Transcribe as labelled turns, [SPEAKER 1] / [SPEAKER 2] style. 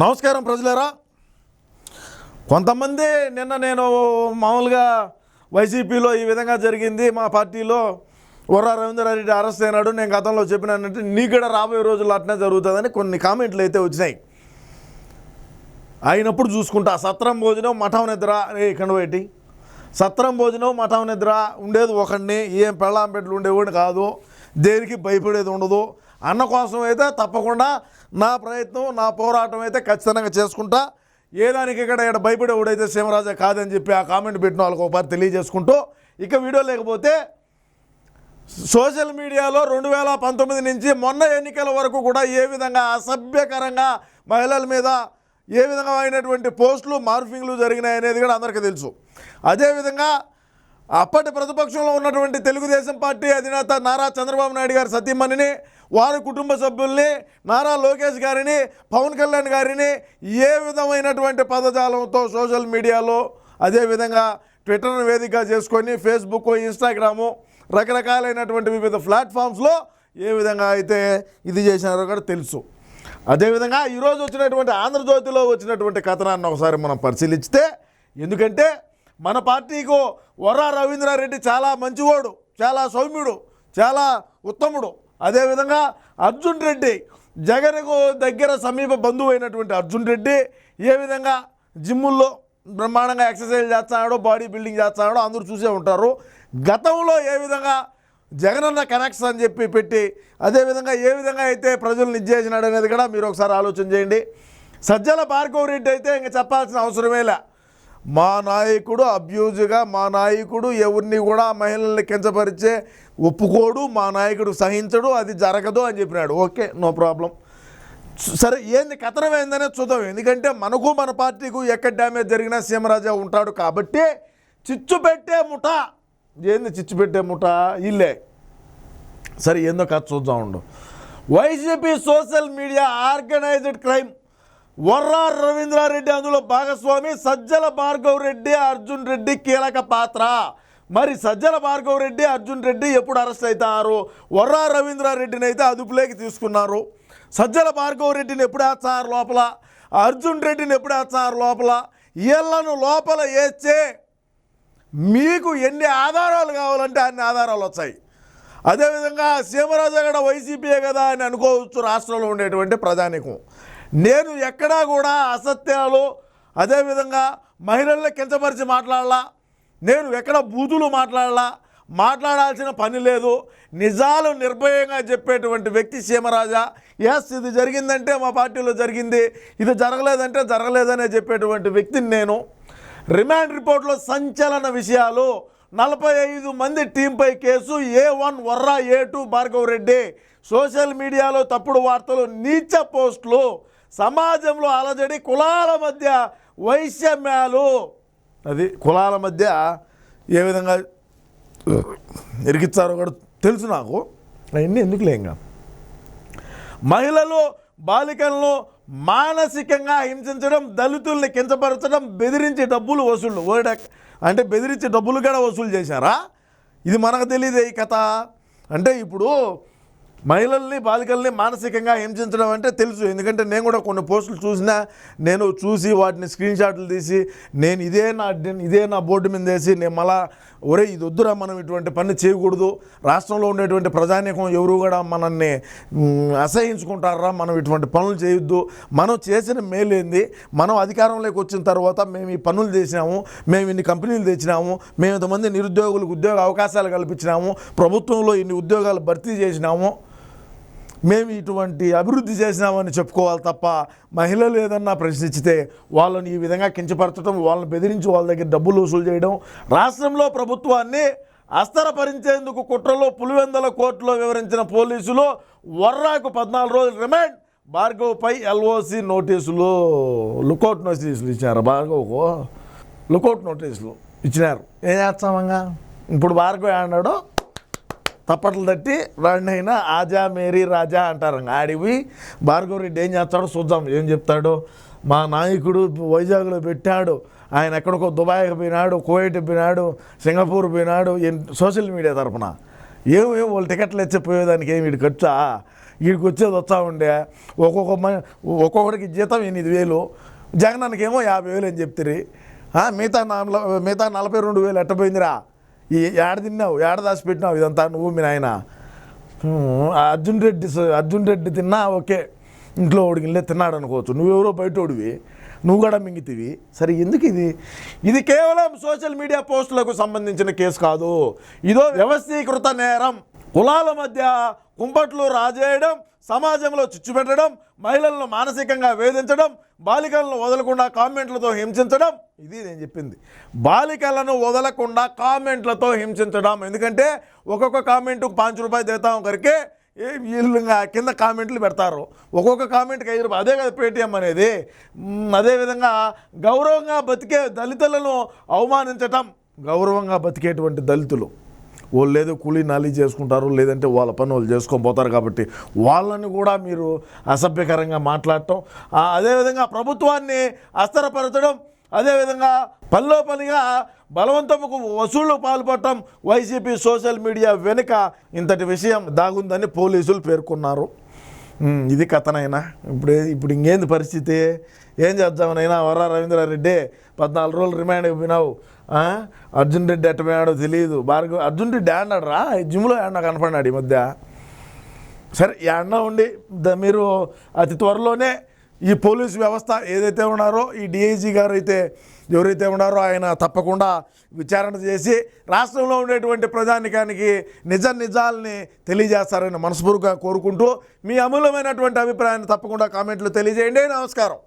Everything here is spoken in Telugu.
[SPEAKER 1] నమస్కారం ప్రజలరా కొంతమంది నిన్న నేను మామూలుగా వైసీపీలో ఈ విధంగా జరిగింది మా పార్టీలో రవీందర్ రవీంద్రారెడ్డి అరెస్ట్ అయినాడు నేను గతంలో చెప్పినానంటే నీ కూడా రాబోయే రోజుల్లో అట్నే జరుగుతుందని కొన్ని కామెంట్లు అయితే వచ్చినాయి అయినప్పుడు చూసుకుంటా సత్రం భోజనం మఠం నిద్ర ఇక్కడ పెట్టి సత్రం భోజనం మఠం నిద్ర ఉండేది ఒకడిని ఏం పెళ్ళాంపెట్లు ఉండేవాడిని కాదు దేనికి భయపడేది ఉండదు అన్న కోసం అయితే తప్పకుండా నా ప్రయత్నం నా పోరాటం అయితే ఖచ్చితంగా చేసుకుంటా ఏదానికి ఇక్కడ ఇక్కడ భయపడే ఎవడైతే సీమరాజా కాదని చెప్పి ఆ కామెంట్ పెట్టిన వాళ్ళకి ఒకసారి తెలియజేసుకుంటూ ఇక వీడియో లేకపోతే సోషల్ మీడియాలో రెండు వేల పంతొమ్మిది నుంచి మొన్న ఎన్నికల వరకు కూడా ఏ విధంగా అసభ్యకరంగా మహిళల మీద ఏ విధంగా అయినటువంటి పోస్టులు మార్ఫింగ్లు జరిగినాయి అనేది కూడా అందరికీ తెలుసు అదేవిధంగా అప్పటి ప్రతిపక్షంలో ఉన్నటువంటి తెలుగుదేశం పార్టీ అధినేత నారా చంద్రబాబు నాయుడు గారి సతీమణిని వారి కుటుంబ సభ్యుల్ని నారా లోకేష్ గారిని పవన్ కళ్యాణ్ గారిని ఏ విధమైనటువంటి పదజాలంతో సోషల్ మీడియాలో అదేవిధంగా ట్విట్టర్ను వేదిక చేసుకొని ఫేస్బుక్ ఇన్స్టాగ్రాము రకరకాలైనటువంటి వివిధ ప్లాట్ఫామ్స్లో ఏ విధంగా అయితే ఇది చేసినారో కూడా తెలుసు అదేవిధంగా ఈరోజు వచ్చినటువంటి ఆంధ్రజ్యోతిలో వచ్చినటువంటి కథనాన్ని ఒకసారి మనం పరిశీలిస్తే ఎందుకంటే మన పార్టీకు వరా రవీంద్రారెడ్డి చాలా మంచివాడు చాలా సౌమ్యుడు చాలా ఉత్తముడు అదేవిధంగా అర్జున్ రెడ్డి జగన్కు దగ్గర సమీప బంధువు అయినటువంటి అర్జున్ రెడ్డి ఏ విధంగా జిమ్ముల్లో బ్రహ్మాండంగా ఎక్సర్సైజ్ చేస్తున్నాడో బాడీ బిల్డింగ్ చేస్తున్నాడో అందరూ చూసే ఉంటారు గతంలో ఏ విధంగా జగనన్న కనెక్షన్ అని చెప్పి పెట్టి అదేవిధంగా ఏ విధంగా అయితే ప్రజలను ఇచ్చేసినాడు అనేది కూడా మీరు ఒకసారి ఆలోచన చేయండి సజ్జల భార్గవ్ రెడ్డి అయితే ఇంకా చెప్పాల్సిన అవసరమే లే మా నాయకుడు అబ్యూజ్గా మా నాయకుడు ఎవరిని కూడా మహిళల్ని కించపరిచే ఒప్పుకోడు మా నాయకుడు సహించడు అది జరగదు అని చెప్పినాడు ఓకే నో ప్రాబ్లం సరే ఏంది కథనం ఏందనే చూద్దాం ఎందుకంటే మనకు మన పార్టీకు ఎక్కడ డ్యామేజ్ జరిగినా సీమరాజా ఉంటాడు కాబట్టి చిచ్చు పెట్టే ముఠ ఏంది చిచ్చు పెట్టే ముఠ ఇల్లే సరే ఏందో కథ చూద్దాం ఉండు YCP social media organized crime Varra Ravindra Reddy అందులో భాగస్వామి సజ్జల భార్గవ్ రెడ్డి అర్జున్ రెడ్డి కీలక పాత్ర మరి సజ్జల భార్గవ్ రెడ్డి అర్జున్ రెడ్డి ఎప్పుడు అరెస్ట్ అవుతారు వర్రా రవీంద్రారెడ్డిని అయితే అదుపులోకి తీసుకున్నారు సజ్జల భార్గవ్ రెడ్డిని ఎప్పుడు వేస్తారు లోపల అర్జున్ రెడ్డిని ఎప్పుడు వేస్తారు లోపల వీళ్ళను లోపల వేస్తే మీకు ఎన్ని ఆధారాలు కావాలంటే అన్ని ఆధారాలు వచ్చాయి అదేవిధంగా సీమరాజు కూడా వైసీపీయే కదా అని అనుకోవచ్చు రాష్ట్రంలో ఉండేటువంటి ప్రధానికం నేను ఎక్కడా కూడా అసత్యాలు అదేవిధంగా మహిళల్ని కించపరిచి మాట్లాడాలా నేను ఎక్కడ బూతులు మాట్లాడాలా మాట్లాడాల్సిన పని లేదు నిజాలు నిర్భయంగా చెప్పేటువంటి వ్యక్తి సీమరాజా ఎస్ ఇది జరిగిందంటే మా పార్టీలో జరిగింది ఇది జరగలేదంటే జరగలేదనే చెప్పేటువంటి వ్యక్తిని నేను రిమాండ్ రిపోర్ట్లో సంచలన విషయాలు నలభై ఐదు మంది టీంపై కేసు A one Varra A two Bhargav Reddy social మీడియాలో తప్పుడు వార్తలు నీచ పోస్టులు సమాజంలో అలజడి కులాల మధ్య వైషమ్యాలు అది కులాల మధ్య ఏ విధంగా ఎరిగిస్తారో కూడా తెలుసు నాకు అవన్నీ ఎందుకు లేంగా మహిళలు బాలికలను మానసికంగా హింసించడం దళితుల్ని కించపరచడం బెదిరించి డబ్బులు వసూళ్ళు ఓడక్ అంటే బెదిరించి డబ్బులు కూడా వసూలు చేశారా ఇది మనకు తెలియదే ఈ కథ అంటే ఇప్పుడు మహిళల్ని బాలికల్ని మానసికంగా హింసించడం అంటే తెలుసు ఎందుకంటే నేను కూడా కొన్ని పోస్టులు చూసినా నేను చూసి వాటిని స్క్రీన్ షాట్లు తీసి నేను ఇదే నా ఇదే నా బోర్డు మీద వేసి నేను మళ్ళా ఒరే ఇది వద్దురా మనం ఇటువంటి పని చేయకూడదు రాష్ట్రంలో ఉండేటువంటి ప్రజానీకం ఎవరు కూడా మనల్ని అసహించుకుంటారా మనం ఇటువంటి పనులు చేయొద్దు మనం చేసిన మేలేంది మనం అధికారంలోకి వచ్చిన తర్వాత మేము ఈ పనులు చేసినాము మేము ఇన్ని కంపెనీలు తెచ్చినాము మేము ఇంతమంది నిరుద్యోగులకు ఉద్యోగ అవకాశాలు కల్పించినాము ప్రభుత్వంలో ఇన్ని ఉద్యోగాలు భర్తీ చేసినాము మేము ఇటువంటి అభివృద్ధి చేసినామని చెప్పుకోవాలి తప్ప మహిళలు ఏదన్నా ప్రశ్నించితే వాళ్ళని ఈ విధంగా కించపరచడం వాళ్ళని బెదిరించి వాళ్ళ దగ్గర డబ్బులు వసూలు చేయడం రాష్ట్రంలో ప్రభుత్వాన్ని అస్తరపరించేందుకు కుట్రలో పులివెందల కోర్టులో వివరించిన పోలీసులు వర్రాకు పద్నాలుగు రోజులు రిమాండ్ భార్గవ్పై ఎల్ఓసి నోటీసులు లుకౌట్ నోటీసులు ఇచ్చినారు భార్గవ్కు లుకౌట్ నోటీసులు ఇచ్చినారు ఏం చేస్తామంగా ఇప్పుడు భార్గవ్ అన్నాడు తప్పట్లు తట్టి వాడినైనా ఆజా మేరీ రాజా అంటారు ఆడివి రెడ్డి ఏం చేస్తాడో చూద్దాం ఏం చెప్తాడో మా నాయకుడు వైజాగ్లో పెట్టాడు ఆయన ఎక్కడికో దుబాయ్కి పోయినాడు కువైట్ పోయినాడు సింగపూర్ పోయినాడు సోషల్ మీడియా తరఫున ఏమేమి వాళ్ళు టికెట్లు ఇచ్చిపోయేదానికి ఏమి వీడి ఖర్చు వీడికి వచ్చేది వస్తా ఉండే ఒక్కొక్క ఒక్కొక్కడికి జీతం ఎనిమిది వేలు జగనానికి ఏమో యాభై వేలు అని చెప్తారు మిగతా నా మిగతా నలభై రెండు వేలు ఎట్టపోయిందిరా ఈ ఏడ తిన్నావు ఏడ పెట్టినావు ఇదంతా నువ్వు మీ నాయన అర్జున్ రెడ్డి అర్జున్ రెడ్డి తిన్నా ఓకే ఇంట్లో ఓడికి వెళ్ళే తిన్నాడు అనుకోవచ్చు నువ్వెవరో బయట ఓడివి నువ్వు కూడా మింగితివి సరే ఎందుకు ఇది ఇది కేవలం సోషల్ మీడియా పోస్టులకు సంబంధించిన కేసు కాదు ఇదో వ్యవస్థీకృత నేరం కులాల మధ్య కుంపట్లు రాజేయడం సమాజంలో చిచ్చుపెట్టడం మహిళలను మానసికంగా వేధించడం బాలికలను వదలకుండా కామెంట్లతో హింసించడం ఇది నేను చెప్పింది బాలికలను వదలకుండా కామెంట్లతో హింసించడం ఎందుకంటే ఒక్కొక్క కామెంట్కు పాంచ్ రూపాయలు దేతాం కరికే ఏ వీళ్ళు కింద కామెంట్లు పెడతారు ఒక్కొక్క కామెంట్కి ఐదు రూపాయలు అదే కదా పేటీఎం అనేది అదేవిధంగా గౌరవంగా బతికే దళితులను అవమానించటం గౌరవంగా బతికేటువంటి దళితులు వాళ్ళు లేదో కూలీ నాలీ చేసుకుంటారు లేదంటే వాళ్ళ పని వాళ్ళు చేసుకొని పోతారు కాబట్టి వాళ్ళని కూడా మీరు అసభ్యకరంగా మాట్లాడటం అదేవిధంగా ప్రభుత్వాన్ని అస్థిరపరచడం అదేవిధంగా పనిలో పనిగా బలవంతముకు వసూళ్లు పాల్పడటం వైసీపీ సోషల్ మీడియా వెనుక ఇంతటి విషయం దాగుందని పోలీసులు పేర్కొన్నారు ఇది కథనైనా ఇప్పుడు ఇప్పుడు ఇంకేంది పరిస్థితి ఏం చేద్దామనైనా వర రవీంద్రారెడ్డి పద్నాలుగు రోజులు రిమాండ్ అయిపోయినావు అర్జున్ రెడ్డి ఎట్టపోయాడో తెలియదు భార్గవ అర్జున్ రెడ్డి ఆడినాడు రా జిమ్లో ఆడ కనపడినాడు ఈ మధ్య సరే ఆడినా ఉండి మీరు అతి త్వరలోనే ఈ పోలీస్ వ్యవస్థ ఏదైతే ఉన్నారో ఈ డిఐజీ గారు అయితే ఎవరైతే ఉన్నారో ఆయన తప్పకుండా విచారణ చేసి రాష్ట్రంలో ఉండేటువంటి ప్రజానికానికి నిజ నిజాలని తెలియజేస్తారని మనస్ఫూర్తిగా కోరుకుంటూ మీ అమూలమైనటువంటి అభిప్రాయాన్ని తప్పకుండా కామెంట్లు తెలియజేయండి నమస్కారం